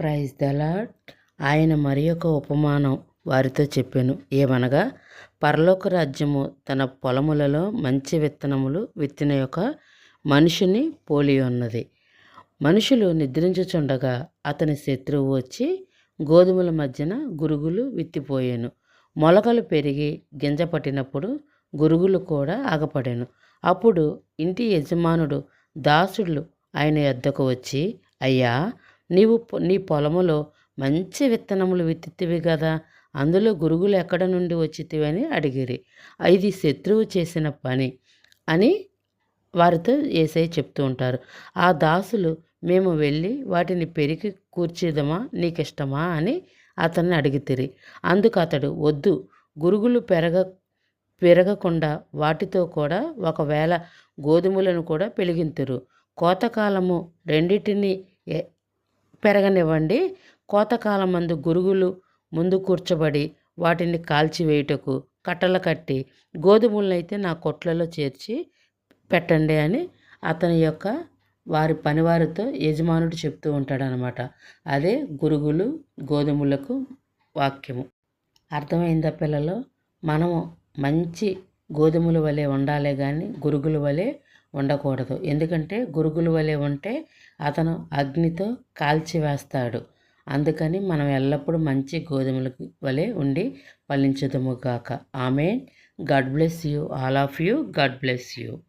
Praise the Lord ఆయన మరి ఒక ఉపమానం వారితో చెప్పాను. ఏమనగా పరలోక రాజ్యము తన పొలములలో మంచి విత్తనములు విత్తిన యొక్క మనుషుని పోలి ఉన్నది. మనుషులు నిద్రించుచుండగా అతని శత్రువు వచ్చి గోధుమల మధ్యన గురుగులు విత్తిపోయాను. మొలకలు పెరిగి గింజ పట్టినప్పుడు గురుగులు కూడా ఆగపడాను. అప్పుడు ఇంటి యజమానుడు దాసుడు ఆయన యొద్దకు వచ్చి అయ్యా నీవు నీ పొలములో మంచి విత్తనములు విత్తితివి కదా అందులో గురుగులు ఎక్కడ నుండి వచ్చితివని అడిగిరి. ఇది శత్రువు చేసిన పని అని వారితో ఏసై చెప్తూ ఉంటారు. ఆ దాసులు మేము వెళ్ళి వాటిని పెరిగి కూర్చేదమా నీకు ఇష్టమా అని అతన్ని అడిగితిరి. అందుకు అతడు వద్దు గురుగులు పెరగ పెరగకుండా వాటితో కూడా ఒకవేళ గోధుమలను కూడా పెలిగింతురు. కోతకాలము రెండింటిని పెరగనివ్వండి. కోతకాలం మందు గురుగులు ముందు కూర్చబడి వాటిని కాల్చివేయుటకు కట్టలు కట్టి గోధుమలనైతే నా కొట్లలో చేర్చి పెట్టండి అని అతని యొక్క వారి పనివారితో యజమానుడు చెప్తూ ఉంటాడనమాట. అదే గురుగులు గోధుమలకు వాక్యము. అర్థమైందా పిల్లలు? మనము మంచి గోధుమల వలె ఉండాలి కానీ గురుగుల వలె ఉండకూడదు. ఎందుకంటే గురుగుల వలె ఉంటే అతను అగ్నితో కాల్చివేస్తాడు అందుకని మనం ఎల్లప్పుడూ మంచి గోధుమల వలె ఉండి ఫలించదుము గాక. ఆమె God bless you. All of you. God bless you.